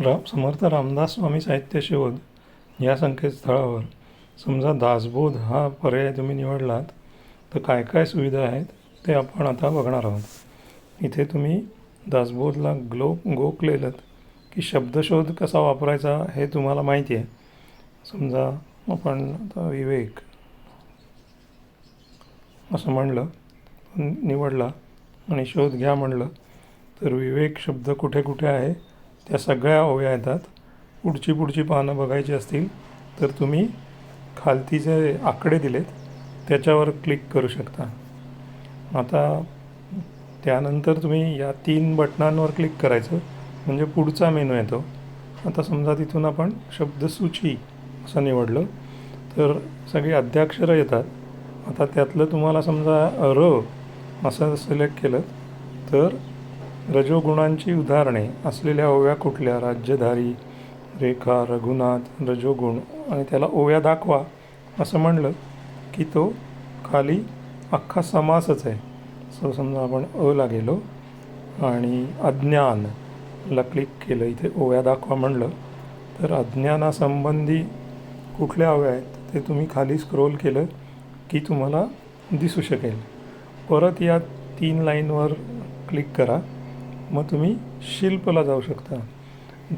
राम समर्थ रामदास स्वामी साहित्य शोध या संकेतस्थळावर. समजा दासबोध हा पर्याय तुम्ही निवडलात तर काय काय सुविधा आहेत ते आपण आता बघणार आहोत. इथे तुम्ही दासबोधला ग्लो गो की शब्दशोध कसा वापरायचा हे तुम्हाला माहिती आहे. समजा आपण आता विवेक असं म्हणलं निवडला आणि शोध घ्या म्हणलं तर विवेक शब्द कुठे कुठे आहे? त्या सगळ्या ओव्या येतात. पुढची पुढची पानं बघायची असतील तर तुम्ही खालती जे आकडे दिलेत त्याच्यावर क्लिक करू शकता. आता त्यानंतर तुम्ही या तीन बटनांवर क्लिक करायचं म्हणजे पुढचा मेनू येतो. आता समजा तिथून आपण शब्दसूची असं निवडलं तर सगळी अद्याक्षरं येतात. आता त्यातलं तुम्हाला समजा र असं सिलेक्ट केलं तर रजोगुणांची उदाहरणे असलेल्या ओव्या कुठल्या? राज्यधारी रेखा रघुनाथ रजोगुण. आणि त्याला ओव्या दाखवा. असं म्हणलं की तो खाली अख्खा समासच आहे. सो समजा आपण अला गेलो आणि अज्ञानला क्लिक केलं. इथे ओव्या दाखवा म्हणलं. तर अज्ञानासंबंधी कुठल्या ओव्या आहेत? ते तुम्ही खाली स्क्रोल केलं की तुम्हाला दिसू शकेल. परत या तीन लाईनवर क्लिक करा. मग तुम्ही शिल्पला जाऊ शकता.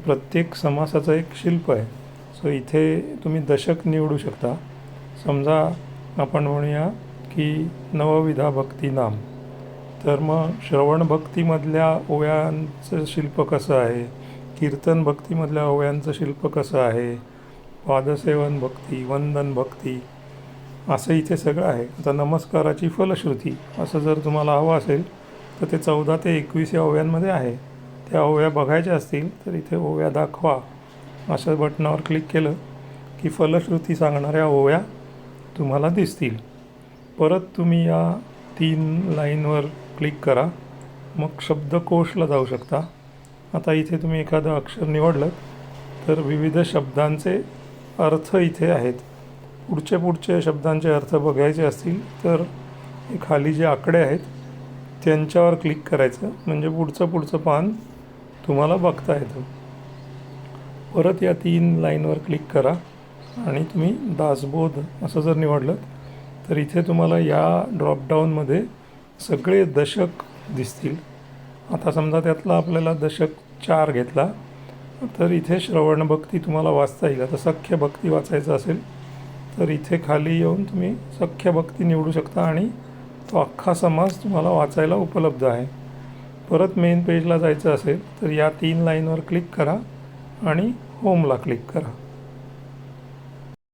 प्रत्येक समासाचं एक शिल्प आहे. सो इथे तुम्ही दशक निवडू शकता. समजा आपण म्हणूया की नवविधा भक्ती नाम. तर मग श्रवण भक्तीमधल्या ओव्यांचं शिल्प कसं आहे? कीर्तन भक्तीमधल्या ओव्यांचं शिल्प कसं आहे? पादसेवन भक्ती वंदन भक्ती असं इथे सगळं आहे. आता नमस्काराची फलश्रुती असं जर तुम्हाला हवं असेल तर ते चौदा ते एकवीस या ओव्यांमध्ये आहे. त्या ओव्या बघायच्या असतील तर इथे ओव्या दाखवा. अशा बटनावर क्लिक केलं की फलश्रुती सांगणाऱ्या ओव्या तुम्हाला दिसतील. परत तुम्ही या तीन लाईनवर क्लिक करा. मग शब्दकोशला जाऊ शकता. आता इथे तुम्ही एखादं अक्षर निवडलं तर विविध शब्दांचे अर्थ इथे आहेत. पुढचे पुढचे शब्दांचे अर्थ बघायचे असतील तर खाली जे आकडे आहेत त्यांच्यावर क्लिक करायचं. म्हणजे पुढचं पुढचं पान तुम्हाला बघता येतं. परत या तीन लाईनवर क्लिक करा आणि तुम्ही दासबोध असं जर निवडलं तर इथे तुम्हाला या ड्रॉपडाऊनमध्ये सगळे दशक दिसतील. आता समजा त्यातला आपल्याला दशक चार घेतला तर इथे श्रवण भक्ती तुम्हाला वाचता येईल. आता सख्य भक्ती वाचायचं असेल तर इथे खाली येऊन तुम्ही सख्य भक्ती निवडू शकता आणि तो अख्खा समाज तुम्हाला वाचायला उपलब्ध आहे. परत मेन पेजला जायचं असेल तर या तीन लाईनवर क्लिक करा आणि होमला क्लिक करा.